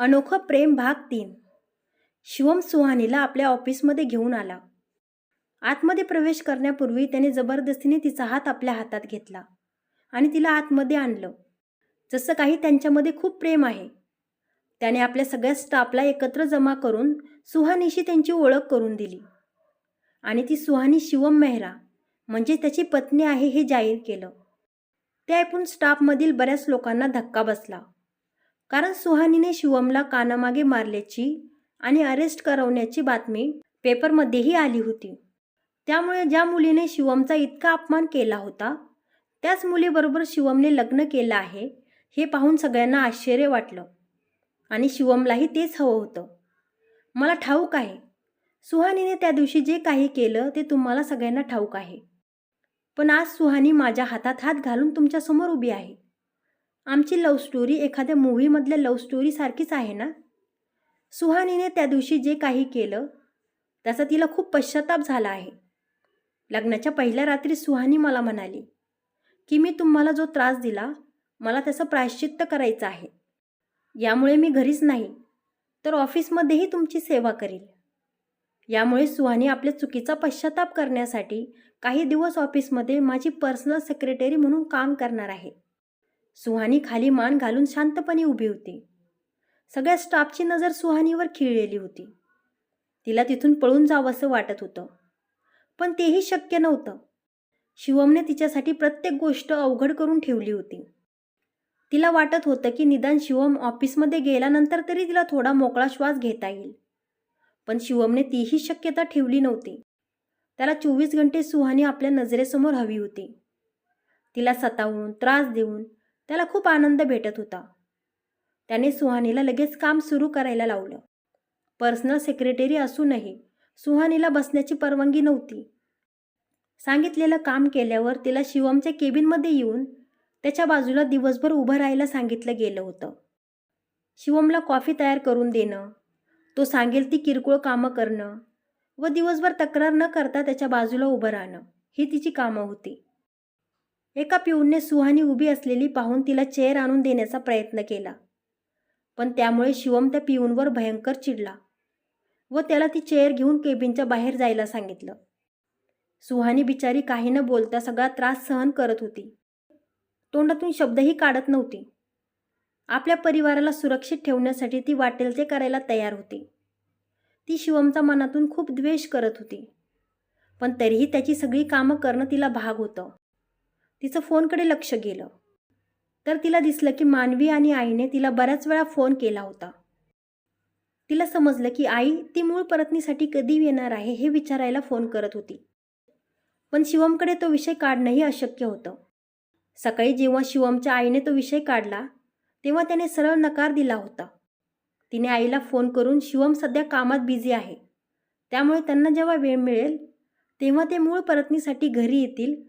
अनोखं प्रेम भाग तीन. शिवम सुहानीला आपल्या ऑफिसमध्ये घेऊन आला. आतमध्ये प्रवेश करण्यापूर्वी त्याने जबरदस्तीने तिचा हात आपल्या हातात घेतला आणि तिला आतमध्ये आणलं. जसं काही त्यांच्यामध्ये खूप प्रेम आहे. त्याने आपल्या सगळ्या स्टाफला एकत्र जमा करून सुहानीशी त्यांची ओळख करून दिली. आणि ती सुहानी शिवम मेहरा म्हणजे त्याची पत्नी आहे हे जाहीर केलं. ते ऐकून स्टाफमधील बऱ्याच लोकांना धक्का बसला. कारण सुहानीने शिवमला कानामागे मारल्याची आणि अरेस्ट करवण्याची बातमी पेपरमध्येही आली होती. त्यामुळे ज्या मुलीने शिवमचा इतका अपमान केला होता त्याच मुलीबरोबर शिवमने लग्न केलं आहे हे पाहून सगळ्यांना आश्चर्य वाटलं. आणि शिवमलाही तेच हवं होतं. मला ठाऊक आहे. सुहानीने त्या दिवशी जे काही केलं ते तुम्हाला सगळ्यांना ठाऊक आहे. पण आज सुहानी माझ्या हातात हात घालून तुमच्यासमोर उभी आहे. आमची लव्ह स्टोरी एखाद्या मूव्हीमधल्या लव्ह स्टोरीसारखीच आहे ना? सुहानीने त्या दिवशी जे काही केलं त्याचा तिला खूप पश्चाताप झाला आहे. लग्नाच्या पहिल्या रात्री सुहानी मला म्हणाली की मी तुम्हाला जो त्रास दिला मला त्याचं प्रायश्चित्त करायचं आहे. यामुळे मी घरीच नाही तर ऑफिसमध्येही तुमची सेवा करील. यामुळे सुहानी आपल्या चुकीचा पश्चाताप करण्यासाठी काही दिवस ऑफिसमध्ये माझी पर्सनल सेक्रेटरी म्हणून काम करणार आहे. सुहानी खाली मान घालून शांतपणे उभी होती. सगळ्या स्टाफची नजर सुहानीवर खिळलेली होती. तिला तिथून पळून जावंसं वाटत होतं. पण तेही शक्य नव्हतं. शिवमने तिच्यासाठी प्रत्येक गोष्ट अवघड करून ठेवली होती. तिला वाटत होतं की निदान शिवम ऑफिसमध्ये गेल्यानंतर तरी तिला थोडा मोकळा श्वास घेता येईल. पण शिवमने तीही शक्यता ठेवली नव्हती. त्याला चोवीस घंटे सुहानी आपल्या नजरेसमोर हवी होती. तिला सतावून त्रास देऊन त्याला खूप आनंद भेटत होता. त्याने सुहानीला लगेच काम सुरू करायला लावलं. पर्सनल सेक्रेटरी असूनही सुहानीला बसण्याची परवानगी नव्हती. सांगितलेलं काम केल्यावर तिला शिवमच्या केबिनमध्ये येऊन त्याच्या बाजूला दिवसभर उभं राहायला सांगितलं गेलं होतं. शिवमला कॉफी तयार करून देणं तो सांगेल ती किरकोळ कामं करणं व दिवसभर तक्रार न करता त्याच्या बाजूला उभं राहणं ही तिची कामं होती. एका पिऊनने सुहानी उभी असलेली पाहून तिला चेअर आणून देण्याचा प्रयत्न केला. पण त्यामुळे शिवम त्या पिऊनवर भयंकर चिडला व त्याला ती चेअर घेऊन केबिनच्या बाहेर जायला सांगितलं. सुहानी बिचारी काही न बोलता सगळा त्रास सहन करत होती. तोंडातून शब्दही काढत नव्हती. आपल्या परिवाराला सुरक्षित ठेवण्यासाठी ती वाटेल ते करायला तयार होती. ती शिवमचा मनातून खूप द्वेष करत होती. पण तरीही त्याची सगळी कामं करणं तिला भाग होतं. तिचं फोनकडे लक्ष गेलं. तर तिला दिसलं की मानवी आणि आईने तिला बऱ्याच वेळा फोन केला होता. तिला समजलं की आई ती मूळ परतनीसाठी कधी येणार आहे हे विचारायला फोन करत होती. पण शिवमकडे तो विषय काढणंही अशक्य होतं. सकाळी जेव्हा शिवमच्या आईने तो विषय काढला तेव्हा त्याने सरळ नकार दिला होता. तिने आईला फोन करून शिवम सध्या कामात बिझी आहे. त्यामुळे त्यांना जेव्हा वेळ मिळेल तेव्हा ते मूळ परतनीसाठी घरी येतील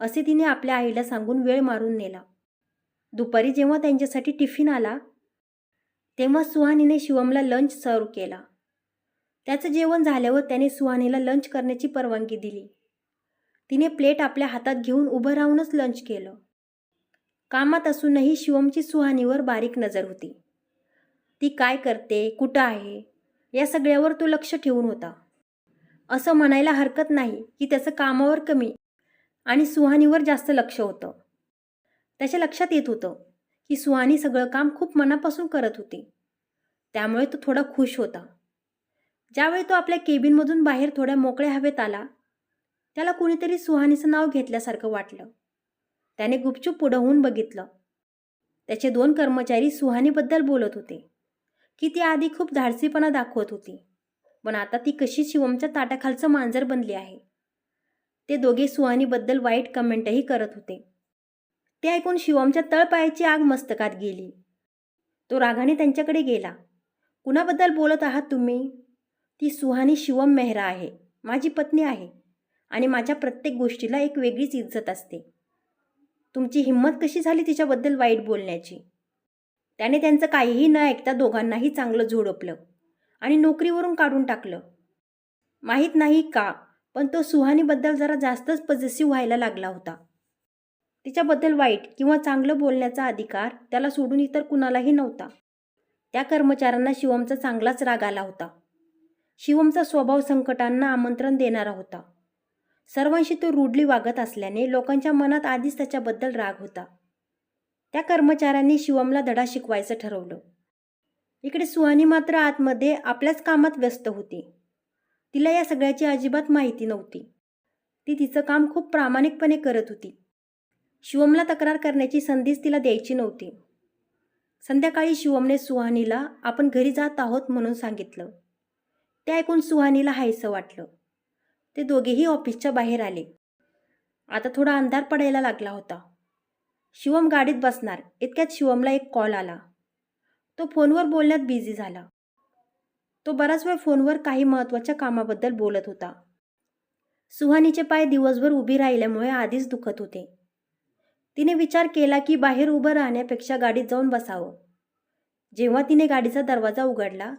असे तिने आपल्या आईला सांगून वेळ मारून नेला. दुपारी जेव्हा त्यांच्यासाठी टिफिन आला तेव्हा सुहानीने शिवमला लंच सर्व केला. त्याचं जेवण झाल्यावर त्याने सुहानीला लंच करण्याची परवानगी दिली. तिने प्लेट आपल्या हातात घेऊन उभं राहूनच लंच केलं. कामात असूनही शिवमची सुहानीवर बारीक नजर होती. ती काय करते कुठं आहे या सगळ्यावर तो लक्ष ठेवून होता. असं म्हणायला हरकत नाही की त्याचं कामावर कमी आणि सुहानीवर जास्त लक्ष होतं. त्याच्या लक्षात येत होतं की सुहानी सगळं काम खूप मनापासून करत होती. त्यामुळे तो थोडा खुश होता. ज्यावेळी तो आपल्या केबिनमधून बाहेर थोड्या मोकळ्या हवेत आला त्याला कुणीतरी सुहानीचं नाव घेतल्यासारखं वाटलं. त्याने गुपचूप पुढं होऊन बघितलं. त्याचे दोन कर्मचारी सुहानीबद्दल बोलत होते की ती आधी खूप धाडसीपणा दाखवत होती. पण आता ती कशी शिवमच्या ताटाखालचं मांजर बनली आहे? ते दोघे सुहानीबद्दल वाईट कमेंटही करत होते. ते ऐकून शिवमच्या तळपायाची आग मस्तकात गेली. तो रागाने त्यांच्याकडे गेला. कुणाबद्दल बोलत आहात तुम्ही? ती सुहानी शिवम मेहरा आहे. माझी पत्नी आहे. आणि माझ्या प्रत्येक गोष्टीला एक वेगळीच इज्जत असते. तुमची हिंमत कशी झाली तिच्याबद्दल वाईट बोलण्याची त्याने त्यांचं काहीही न ऐकता दोघांनाही चांगलं झोडपलं आणि नोकरीवरून काढून टाकलं. माहीत नाही का? पण तो सुहानीबद्दल जरा जास्तच पजेसिव्ह व्हायला लागला होता. तिच्याबद्दल वाईट किंवा चांगलं बोलण्याचा अधिकार त्याला सोडून इतर कुणालाही नव्हता. त्या कर्मचाऱ्यांना शिवमचा चांगलाच राग आला होता. शिवमचा स्वभाव संकटांना आमंत्रण देणारा होता. सर्वांशी तो रूढली वागत असल्याने लोकांच्या मनात आधीच त्याच्याबद्दल राग होता. त्या कर्मचाऱ्यांनी शिवमला धडा शिकवायचं ठरवलं. इकडे सुहानी मात्र आतमध्ये आपल्याच कामात व्यस्त होती. तिला या सगळ्याची अजिबात माहिती नव्हती. ती तिचं काम खूप प्रामाणिकपणे करत होती. शिवमला तक्रार करण्याची संधीच तिला द्यायची नव्हती. संध्याकाळी शिवमने सुहानीला आपण घरी जात आहोत म्हणून सांगितलं. ते ऐकून सुहानीला हायसं वाटलं. ते दोघेही ऑफिसच्या बाहेर आले. आता थोडा अंधार पडायला लागला होता. शिवम गाडीत बसणार इतक्यात शिवमला एक कॉल आला. तो फोनवर बोलण्यात बिझी झाला. तो बराच वेळ फोनवर काही महत्त्वाच्या कामाबद्दल बोलत होता. सुहानीचे पाय दिवसभर उभी राहिल्यामुळे आधीच दुखत होते. तिने विचार केला की बाहेर उभं राहण्यापेक्षा गाडीत जाऊन बसावं. जेव्हा तिने गाडीचा दरवाजा उघडला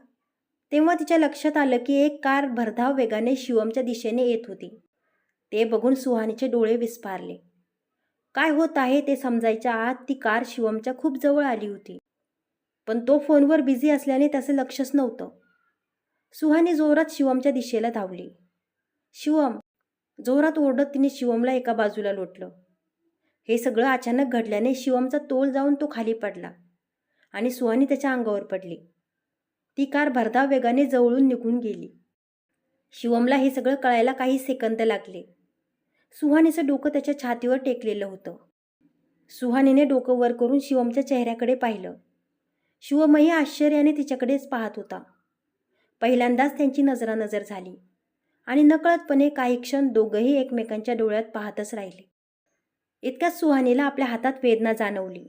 तेव्हा तिच्या लक्षात आलं की एक कार भरधाव वेगाने शिवमच्या दिशेने येत होती. ते बघून सुहानीचे डोळे विस्फारले. काय होत आहे ते समजायच्या आत ती कार शिवमच्या खूप जवळ आली होती. पण तो फोनवर बिझी असल्याने त्याचं लक्षच नव्हतं. सुहानी जोरात शिवमच्या दिशेला धावली. शिवम जोरात ओरडत तिने शिवमला एका बाजूला लोटलं. हे सगळं अचानक घडल्याने शिवमचा तोल जाऊन तो खाली पडला आणि सुहानी त्याच्या अंगावर पडली. ती कार भरधाव वेगाने जवळून निघून गेली. शिवमला हे सगळं कळायला काही सेकंद लागले. सुहानीचं डोकं त्याच्या छातीवर टेकलेलं होतं. सुहानीने डोकं वर करून शिवमच्या चेहऱ्याकडे पाहिलं. शिवमही आश्चर्याने तिच्याकडेच पाहत होता. पहिल्यांदाच त्यांची नजरानजर झाली. आणि नकळतपणे काही क्षण दोघंही एकमेकांच्या डोळ्यात पाहतच राहिले. इतक्याच सुहानीला आपल्या हातात वेदना जाणवली.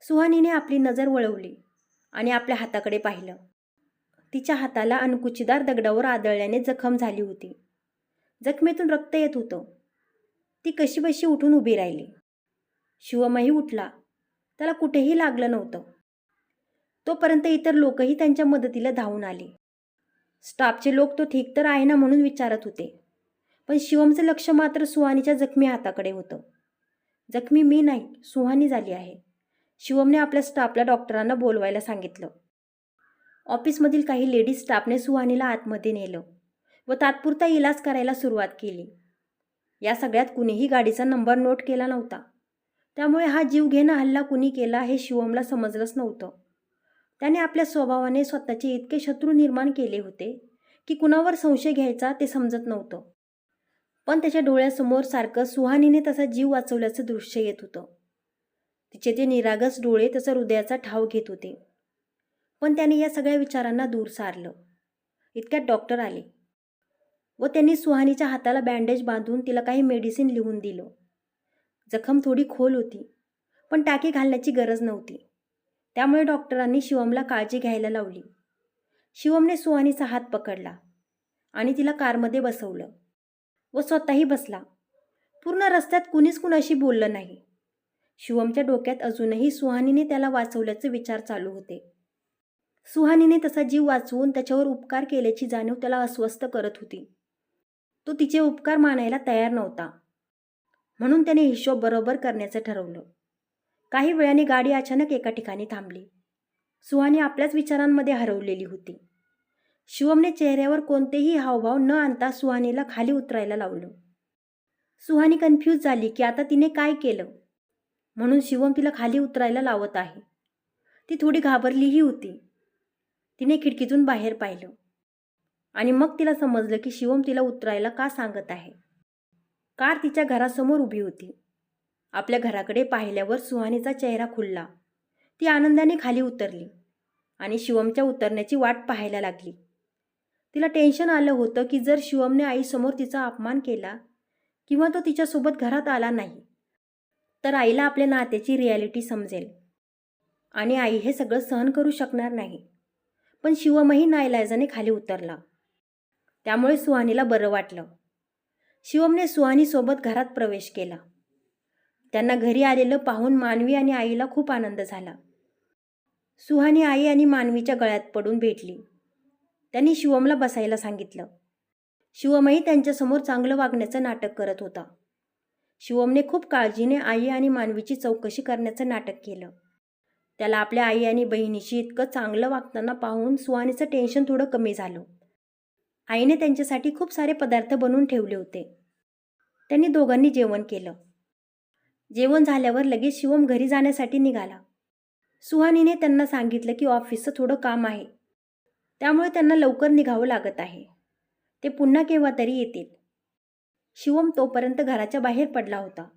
सुहानीने आपली नजर वळवली आणि आपल्या हाताकडे पाहिलं. तिच्या हाताला अणकुचीदार दगडावर आदळल्याने जखम झाली होती. जखमेतून रक्त येत होतं. ती कशीबशी उठून उभी राहिली. शिवमही उठला. त्याला कुठेही लागलं नव्हतं. तोपर्यंत इतर लोकही त्यांच्या मदतीला धावून आले. स्टाफचे लोक तो ठीक तर आहे ना म्हणून विचारत होते. पण शिवमचं लक्ष मात्र सुहानीच्या जखमी हाताकडे होतं. जखमी मी नाही सुहानी झाली आहे. शिवमने आपल्या स्टाफला डॉक्टरांना बोलवायला सांगितलं. ऑफिसमधील काही लेडीज स्टाफने सुहानीला आतमध्ये नेलं व तात्पुरता इलाज करायला सुरुवात केली. या सगळ्यात कुणीही गाडीचा नंबर नोट केला नव्हता. त्यामुळे हा जीव घेणं हल्ला कुणी केला हे शिवमला समजलंच नव्हतं. त्याने आपल्या स्वभावाने स्वतःचे इतके शत्रू निर्माण केले होते की कुणावर संशय घ्यायचा ते समजत नव्हतं. पण त्याच्या डोळ्यासमोर सारखं सुहानीने तसा जीव वाचवल्याचं दृश्य येत होतं. तिचे ते निरागस डोळे त्याचा हृदयाचा ठाव घेत होते. पण त्याने या सगळ्या विचारांना दूर सारलं. इतक्यात डॉक्टर आले. व त्यांनी सुहानीच्या हाताला बँडेज बांधून तिला काही मेडिसिन लिहून दिलं. जखम थोडी खोल होती पण टाकी घालण्याची गरज नव्हती. त्यामुळे डॉक्टरांनी शिवमला काळजी घ्यायला लावली. शिवमने सुहानीचा हात पकडला आणि तिला कारमध्ये बसवलं व स्वतःही बसला. पूर्ण रस्त्यात कुणीच कुणाशी बोललं नाही. शिवमच्या डोक्यात अजूनही सुहानीने त्याला वाचवल्याचे विचार चालू होते. सुहानीने तसा जीव वाचवून त्याच्यावर उपकार केल्याची जाणीव त्याला अस्वस्थ करत होती. तो तिचे उपकार मानायला तयार नव्हता. म्हणून त्याने हिशोब बरोबर करण्याचं ठरवलं. काही वेळाने गाडी अचानक एका ठिकाणी थांबली. सुहानी आपल्याच विचारांमध्ये हरवलेली होती. शिवमने चेहऱ्यावर कोणतेही हावभाव न आणता सुहानीला खाली उतरायला लावलं. सुहानी कन्फ्यूज झाली की आता तिने काय केलं? म्हणून शिवम तिला खाली उतरायला लावत आहे. ती थोडी घाबरलीही होती. तिने खिडकीतून बाहेर पाहिलं. आणि मग तिला समजलं की शिवम तिला उतरायला का सांगत आहे? कार तिच्या घरासमोर उभी होती. आपल्या घराकडे पाहिल्यावर सुहानीचा चेहरा खुलला. ती आनंदाने खाली उतरली आणि शिवमच्या उतरण्याची वाट पाहायला लागली. तिला टेन्शन आलं होतं की जर शिवमने आईसमोर तिचा अपमान केला किंवा तो तिच्यासोबत घरात आला नाही तर आईला आपल्या नात्याची रियालिटी समजेल. आणि आई हे सगळं सहन करू शकणार नाही. पण शिवमही नाईलाजाने खाली उतरला. त्यामुळे सुहानीला बरं वाटलं. शिवमने सुहानीसोबत घरात प्रवेश केला. त्यांना घरी आलेलं पाहून मानवी आणि आईला खूप आनंद झाला. सुहानी आई आणि मानवीच्या गळ्यात पडून भेटली. त्यांनी शिवमला बसायला सांगितलं. शिवमही त्यांच्यासमोर चांगलं वागण्याचं नाटक करत होता. शिवमने खूप काळजीने आई आणि मानवीची चौकशी करण्याचं नाटक केलं. त्याला आपल्या आई आणि बहिणीशी इतकं चांगलं वागताना पाहून सुहानीचं टेन्शन थोडं कमी झालं. आईने त्यांच्यासाठी खूप सारे पदार्थ बनवून ठेवले होते. त्यांनी दोघांनी जेवण केलं. जेवण झाल्यावर लगेच शिवम घरी जाण्यासाठी निघाला. सुहानीने त्यांना सांगितलं की ऑफिसचं थोडं काम आहे. त्यामुळे त्यांना लवकर निघावं लागत आहे. ते पुन्हा केव्हा तरी येतील. शिवम तोपर्यंत घराच्या बाहेर पडला होता.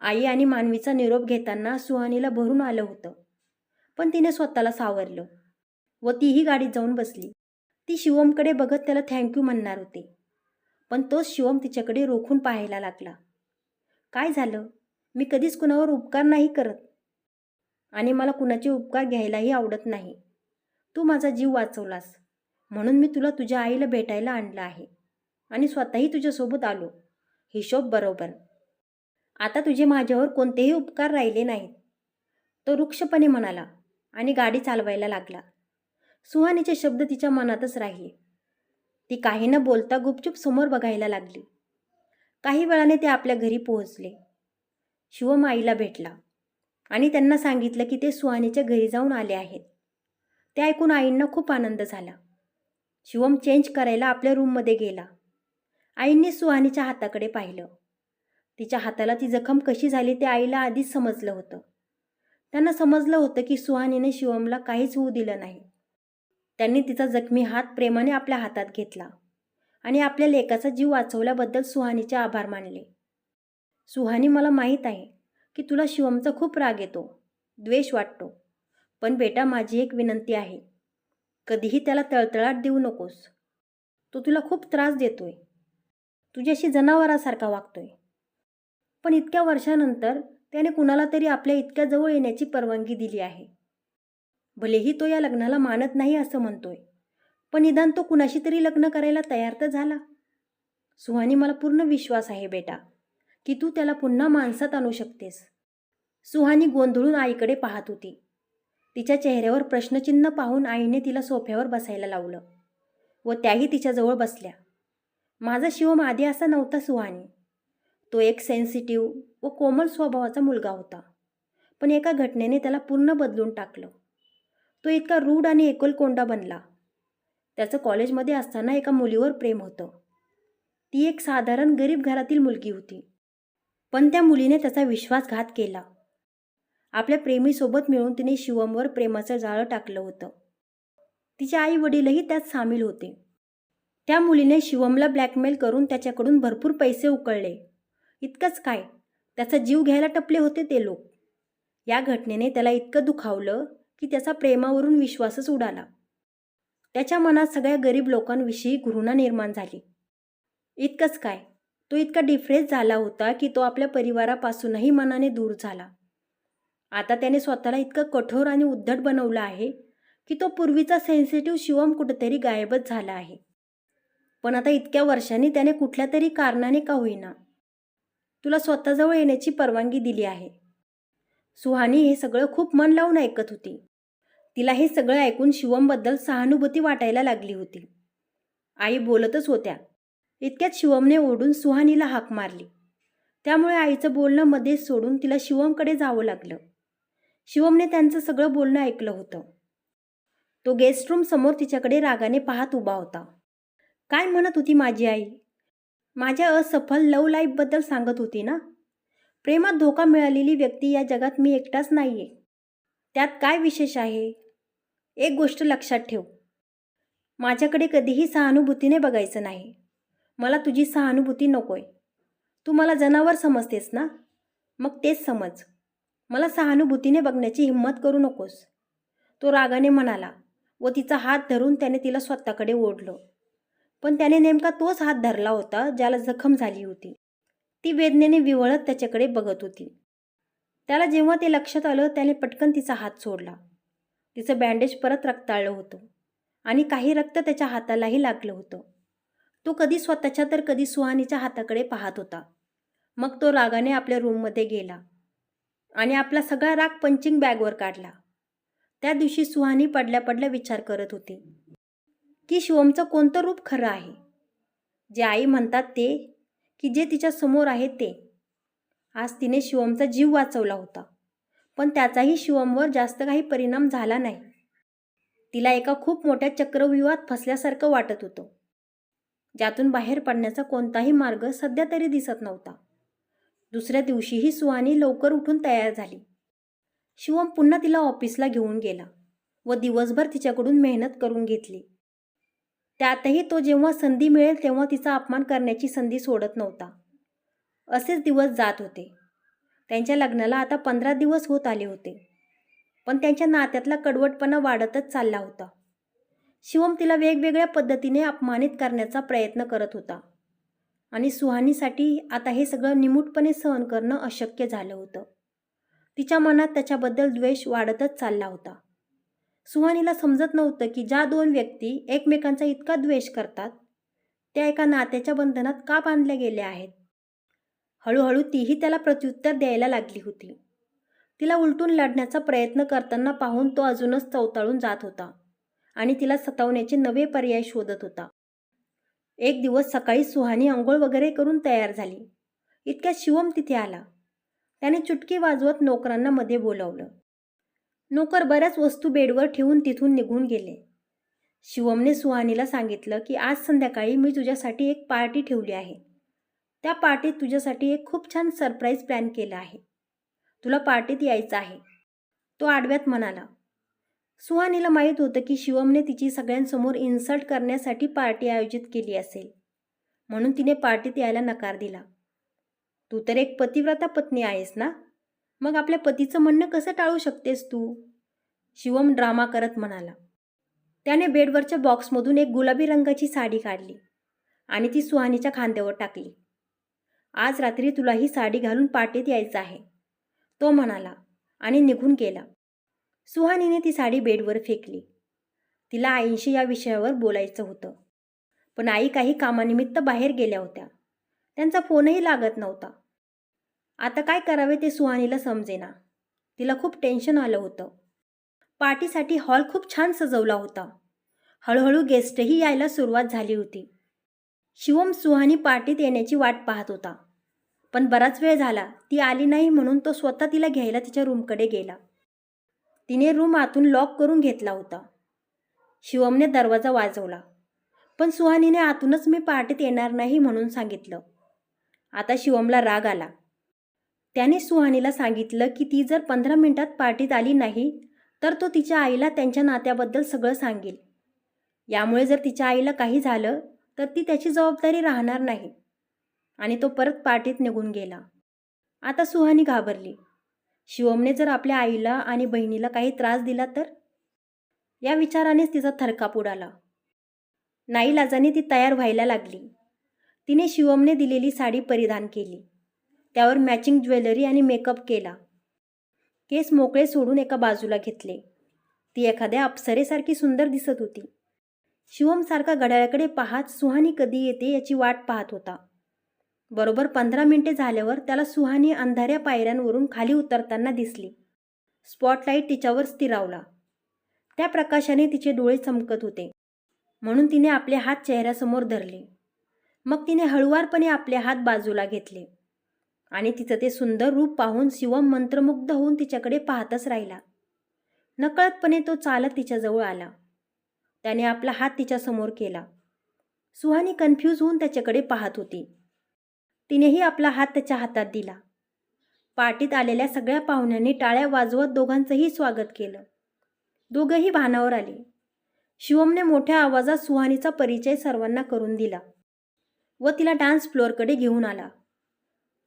आई आणि मानवीचा निरोप घेताना सुहानीला भरून आलं होतं. पण तिने स्वतःला सावरलं व तीही गाडीत जाऊन बसली. ती शिवमकडे बघत त्याला थँक्यू म्हणणार होती. पण तोच शिवम तिच्याकडे रोखून पाहायला लागला. काय झालं? मी कधीच कुणावर उपकार नाही करत. आणि मला कुणाचे उपकार घ्यायलाही आवडत नाही. तू माझा जीव वाचवलास. म्हणून मी तुला तुझ्या आईला भेटायला आणलं आहे. आणि स्वतःही तुझ्यासोबत आलो. हिशोब बरोबर. आता तुझे माझ्यावर कोणतेही उपकार राहिले नाहीत. तो रुक्षपणे म्हणाला आणि गाडी चालवायला लागला. सुहानीचे शब्द तिच्या मनातच राहिले. ती काही न बोलता गुपचूप समोर बघायला लागली. काही वेळाने ते आपल्या घरी पोहोचले. शिवम आईला भेटला आणि त्यांना सांगितलं की ते सुहानीच्या घरी जाऊन आले आहेत. ते ऐकून आईंना खूप आनंद झाला. शिवम चेंज करायला आपल्या रूममध्ये गेला. आईंनी सुहानीच्या हाताकडे पाहिलं. तिच्या हाताला ती जखम कशी झाली ते आईला आधीच समजलं होतं. त्यांना समजलं होतं की सुहानीने शिवमला काहीच होऊ दिलं नाही. त्यांनी तिचा जखमी हात प्रेमाने आपल्या हातात घेतला आणि आपल्या लेकाचा जीव वाचवल्याबद्दल सुहानीचे आभार मानले. सुहानी मला माहीत आहे की तुला शिवमचा खूप राग येतो द्वेष वाटतो. पण बेटा माझी एक विनंती आहे कधीही त्याला तळतळाट देऊ नकोस. तो तुला खूप त्रास देतोय. तुझ्याशी जनावरासारखा वागतोय. पण इतक्या वर्षानंतर त्याने कुणाला तरी आपल्या इतक्या जवळ येण्याची परवानगी दिली आहे. भलेही तो या लग्नाला मानत नाही असं म्हणतोय पण निदान तो कुणाशी तरी लग्न करायला तयार तर झाला. सुहानी मला पूर्ण विश्वास आहे बेटा. की तू त्याला पुन्हा माणसात आणू शकतेस. सुहानी गोंधळून आईकडे पाहत होती. तिच्या चेहऱ्यावर प्रश्नचिन्ह पाहून आईने तिला सोफ्यावर बसायला लावलं व त्याही तिच्याजवळ बसल्या. माझा शिवम आधी असा नव्हता सुहानी. तो एक सेन्सिटिव्ह व कोमल स्वभावाचा मुलगा होता. पण एका घटनेने त्याला पूर्ण बदलून टाकलं. तो इतका रूढ आणि एकोलकोंडा बनला. त्याचं कॉलेजमध्ये असताना एका मुलीवर प्रेम होतं. ती एक साधारण गरीब घरातील मुलगी होती. पण त्या मुलीने त्याचा विश्वासघात केला. आपल्या प्रेमीसोबत मिळून तिने शिवमवर प्रेमाचं जाळं टाकलं होतं. तिचे आई वडीलही त्यात सामील होते. त्या मुलीने शिवमला ब्लॅकमेल करून त्याच्याकडून भरपूर पैसे उकळले. इतकंच काय? त्याचा जीव घ्यायला टपले होते ते लोक. या घटनेने त्याला इतकं दुखावलं की त्याचा प्रेमावरून विश्वासच उडाला. त्याच्या मनात सगळ्या गरीब लोकांविषयी घृणा निर्माण झाली. इतकंच काय? तो इतका डिफ्रेस झाला होता की तो आपल्या परिवारापासूनही मनाने दूर झाला. आता त्याने स्वतःला इतकं कठोर आणि उद्धट बनवलं आहे की तो पूर्वीचा सेन्सिटिव्ह शिवम कुठेतरी गायबच झाला आहे. पण आता इतक्या वर्षांनी त्याने कुठल्या तरी कारणाने का होईना तुला स्वतःजवळ येण्याची परवानगी दिली आहे. सुहानी हे सगळं खूप मन लावून ऐकत होती. तिला हे सगळं ऐकून शिवमबद्दल सहानुभूती वाटायला लागली होती. आई बोलतच होत्या इतक्यात शिवमने ओढून सुहानीला हाक मारली. त्यामुळे आईचं बोलणं मध्येच सोडून तिला शिवमकडे जावं लागलं. शिवमने त्यांचं सगळं बोलणं ऐकलं होतं. तो गेस्ट रूम समोर तिच्याकडे रागाने पाहत उभा होता. काय म्हणत होती माझी आई? माझ्या असफल लव लाईफबद्दल सांगत होती ना? प्रेमात धोका मिळालेली व्यक्ती या जगात मी एकटाच नाही आहे त्यात काय विशेष आहे? एक गोष्ट लक्षात ठेव. माझ्याकडे कधीही सहानुभूतीने बघायचं नाही. मला तुझी सहानुभूती नकोय. तू मला जनावर समजतेस ना? मग तेच समज. मला सहानुभूतीने बघण्याची हिंमत करू नकोस. तो रागाने म्हणाला व तिचा हात धरून त्याने तिला स्वतःकडे ओढलं. पण त्याने नेमका तोच हात धरला होता ज्याला जखम झाली होती. ती वेदनेने विवळत त्याच्याकडे बघत होती. त्याला जेव्हा ते लक्षात आलं त्याने पटकन तिचा हात सोडला. तिचं बँडेज परत रक्ताळलं होतं. आणि काही रक्त त्याच्या हातालाही लागलं होतं. तो कधी स्वतःच्या तर कधी सुहानीच्या हाताकडे पाहत होता. मग तो रागाने आपल्या रूममध्ये गेला आणि आपला सगळा राग पंचिंग बॅगवर काढला. त्या दिवशी सुहानी पडल्या पडल्या विचार करत होती की शिवमचं कोणतं रूप खरं आहे? जे आई म्हणतात ते की जे तिच्या समोर आहे ते. आज तिने शिवमचा जीव वाचवला होता पण त्याचाही शिवमवर जास्त काही परिणाम झाला नाही. तिला एका खूप मोठ्या चक्रव्यूहात फसल्यासारखं वाटत होतं. ज्यातून बाहेर पडण्याचा कोणताही मार्ग सध्या तरी दिसत नव्हता. दुसऱ्या दिवशीही सुहानी लवकर उठून तयार झाली. शिवम पुन्हा तिला ऑफिसला घेऊन गेला व दिवसभर तिच्याकडून मेहनत करून घेतली. त्यातही तो जेव्हा संधी मिळेल तेव्हा तिचा अपमान करण्याची संधी सोडत नव्हता. असेच दिवस जात होते. त्यांच्या लग्नाला आता पंधरा दिवस होत आले होते. पण त्यांच्या नात्यातला कडवटपणा वाढतच चालला होता. शिवम तिला वेगवेगळ्या पद्धतीने अपमानित करण्याचा प्रयत्न करत होता. आणि सुहानीसाठी आता हे सगळं निमूटपणे सहन करणं अशक्य झालं होतं. तिच्या मनात त्याच्याबद्दल द्वेष वाढतच चालला होता. सुहानीला समजत नव्हतं की ज्या दोन व्यक्ती एकमेकांचा इतका द्वेष करतात त्या एका नात्याच्या बंधनात का बांधल्या गेल्या आहेत? हळूहळू तीही त्याला प्रत्युत्तर द्यायला लागली होती. तिला उलटून लढण्याचा प्रयत्न करताना पाहून तो अजूनच चवताळून जात होता. आणि तिला सतावण्याचे नवे पर्याय शोधत होता. एक दिवस सकाळी सुहानी आंघोळ वगैरे करून तयार झाली. इतक्या शिवम तिथे आला. त्याने चुटकी वाजवत नोकरांना मध्ये बोलावलं. नोकर बऱ्याच वस्तू बेडवर ठेवून तिथून निघून गेले. शिवमने सुहानीला सांगितलं की आज संध्याकाळी मी तुझ्यासाठी एक पार्टी ठेवली आहे. त्या पार्टीत तुझ्यासाठी एक खूप छान सरप्राईज प्लॅन केला आहे. तुला पार्टीत यायचं आहे. तो आडव्यात म्हणाला सुहानीला माहीत होतं की शिवमने तिची सगळ्यांसमोर इन्सल्ट करण्यासाठी पार्टी आयोजित केली असेल. म्हणून तिने पार्टीत यायला नकार दिला. तू तर एक पतिव्रता पत्नी आहेस ना? मग आपल्या पतीचं म्हणणं कसं टाळू शकतेस तू? शिवम ड्रामा करत म्हणाला. त्याने बेडवरच्या बॉक्समधून एक गुलाबी रंगाची साडी काढली आणि ती सुहानीच्या खांद्यावर टाकली. आज रात्री तुला ही साडी घालून पार्टीत यायचं आहे तो म्हणाला आणि निघून गेला. सुहानीने ती साडी बेडवर फेकली. तिला आईंशी या विषयावर बोलायचं होतं. पण आई काही कामानिमित्त बाहेर गेल्या होत्या. त्यांचा फोनही लागत नव्हता. आता काय करावे ते सुहानीला समजेना. तिला खूप टेन्शन आलं होतं. पार्टीसाठी हॉल खूप छान सजवला होता. हळूहळू गेस्टही यायला सुरुवात झाली होती. शिवम सुहानी पार्टीत येण्याची वाट पाहत होता. पण बराच वेळ झाला ती आली नाही म्हणून तो स्वतः तिला घ्यायला तिच्या रूमकडे गेला. तिने रूम आतून लॉक करून घेतला होता. शिवमने दरवाजा वाजवला. पण सुहानीने आतूनच मी पार्टीत येणार नाही म्हणून सांगितलं. आता शिवमला राग आला. त्याने सुहानीला सांगितलं की ती जर पंधरा मिनिटात पार्टीत आली नाही तर तो तिच्या आईला त्यांच्या नात्याबद्दल सगळं सांगेल. यामुळे जर तिच्या आईला काही झालं तर ती त्याची जबाबदारी राहणार नाही. आणि तो परत पार्टीत निघून गेला. आता सुहानी घाबरली. शिवमने जर आपल्या आईला आणि बहिणीला काही त्रास दिला तर? या विचारानेच तिचा थरकाप उडाला. नाईलाजाने ती तयार व्हायला लागली. तिने शिवमने दिलेली साडी परिधान केली. त्यावर मॅचिंग ज्वेलरी आणि मेकअप केला. केस मोकळे सोडून एका बाजूला घेतले. ती एखाद्या अप्सरेसारखी सुंदर दिसत होती. शिवमसारखा घड्याळाकडे पाहत सुहानी कधी येते याची वाट पाहत होता. बरोबर पंधरा मिनिटे झाल्यावर त्याला सुहानी अंधाऱ्या पायऱ्यांवरून खाली उतरताना दिसली. स्पॉटलाईट तिच्यावर स्थिरावला. त्या प्रकाशाने तिचे डोळे चमकत होते. म्हणून तिने आपले हात चेहऱ्यासमोर धरले. मग तिने हळुवारपणे आपले हात बाजूला घेतले. आणि तिचं ते सुंदर रूप पाहून शिवम मंत्रमुग्ध होऊन तिच्याकडे पाहतच राहिला. नकळतपणे तो चालत तिच्याजवळ आला. त्याने आपला हात तिच्यासमोर केला. सुहानी कन्फ्यूज होऊन त्याच्याकडे पाहत होती. तिनेही आपला हात त्याच्या हातात दिला. पार्टीत आलेल्या सगळ्या पाहुण्यांनी टाळ्या वाजवत दोघांचंही स्वागत केलं. दोघंही भानावर आले. शिवमने मोठ्या आवाजात सुहानीचा परिचय सर्वांना करून दिला व तिला डान्स फ्लोअरकडे घेऊन आला.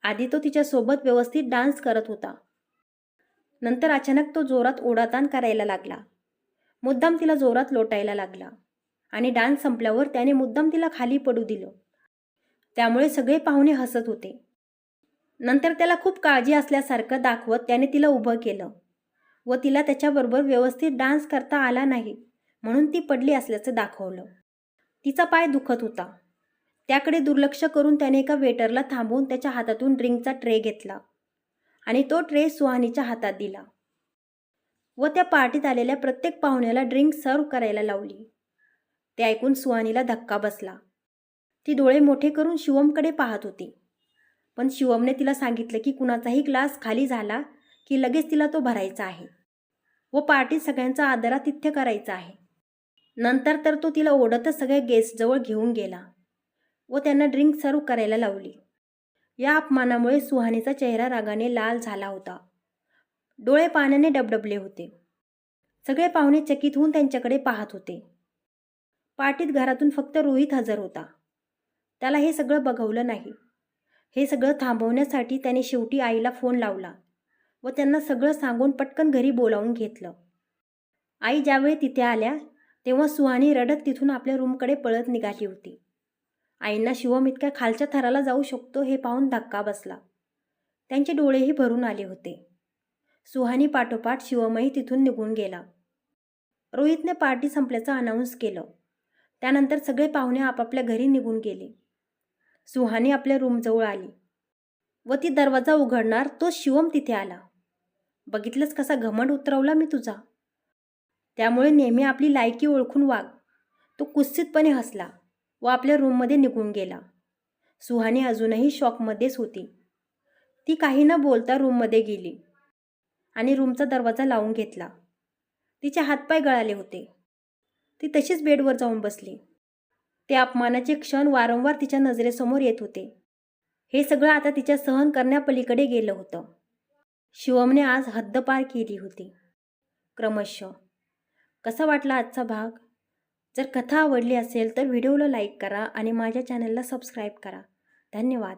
आधी तो तिच्यासोबत व्यवस्थित डान्स करत होता. नंतर अचानक तो जोरात ओढाताण करायला लागला. मुद्दाम तिला जोरात लोटायला लागला आणि डान्स संपल्यावर त्याने मुद्दाम तिला खाली पडू दिलं. त्यामुळे सगळे पाहुणे हसत होते. नंतर त्याला खूप काळजी असल्यासारखं दाखवत त्याने तिला उभं केलं. व तिला त्याच्याबरोबर व्यवस्थित डान्स करता आला नाही म्हणून ती पडली असल्याचं दाखवलं. तिचा पाय दुखत होता. त्याकडे दुर्लक्ष करून त्याने एका वेटरला थांबवून त्याच्या हातातून ड्रिंकचा ट्रे घेतला आणि तो ट्रे सुहानीच्या हातात दिला. व त्या पार्टीत आलेल्या प्रत्येक पाहुण्याला ड्रिंक सर्व करायला लावली. ते ऐकून सुहानीला धक्का बसला. ती डोळे मोठे करून शिवमकडे पाहत होती. पण शिवमने तिला सांगितलं की कुणाचाही ग्लास खाली झाला की लगेच तिला तो भरायचा आहे व पार्टीत सगळ्यांचा आदरातिथ्य करायचा आहे. नंतर तर तो तिला ओढतच सगळ्या गेस्टजवळ घेऊन गेला व त्यांना ड्रिंक सर्व करायला लावली. या अपमानामुळे सुहानीचा चेहरा रागाने लाल झाला होता. डोळे पाण्याने डबडबले होते. सगळे पाहुणे चकित होऊन त्यांच्याकडे पाहत होते. पार्टीत घरातून फक्त रोहित हजर होता. त्याला हे सगळं बघवलं नाही. हे सगळं थांबवण्यासाठी त्याने शेवटी आईला फोन लावला व त्यांना सगळं सांगून पटकन घरी बोलावून घेतलं. आई ज्यावेळी तिथे आल्या तेव्हा सुहानी रडत तिथून आपल्या रूमकडे पळत निघाली होती. आईंना शिवम इतक्या खालच्या थराला जाऊ शकतो हे पाहून धक्का बसला. त्यांचे डोळेही भरून आले होते. सुहानी पाठोपाठ शिवमही तिथून निघून गेला. रोहितने पार्टी संपल्याचं अनाऊन्स केलं. त्यानंतर सगळे पाहुणे आपापल्या घरी निघून गेले. सुहानी आपल्या रूमजवळ आली व ती दरवाजा उघडणार तो शिवम तिथे आला. बघितलंच कसा घमंड उतरवला मी तुझा. त्यामुळे नेहमी आपली लायकी ओळखून वाग तो कुस्सितपणे हसला व आपल्या रूममध्ये निघून गेला. सुहानी अजूनही शॉकमध्येच होती. ती काही न बोलता रूममध्ये गेली आणि रूमचा दरवाजा लावून घेतला. तिचे हातपाय गळाले होते. ती तशीच बेडवर जाऊन बसली. ते अपमानाचे क्षण वारंवार तिच्या नजरेसमोर येत होते. हे सगळं आता तिच्या सहन करण्यापलीकडे गेलं होतं. शिवमने आज हद्दपार केली होती. क्रमशः. कसा वाटला आजचा भाग? जर कथा आवडली असेल तर व्हिडिओला लाईक करा आणि माझ्या चॅनलला सबस्क्राईब करा. धन्यवाद.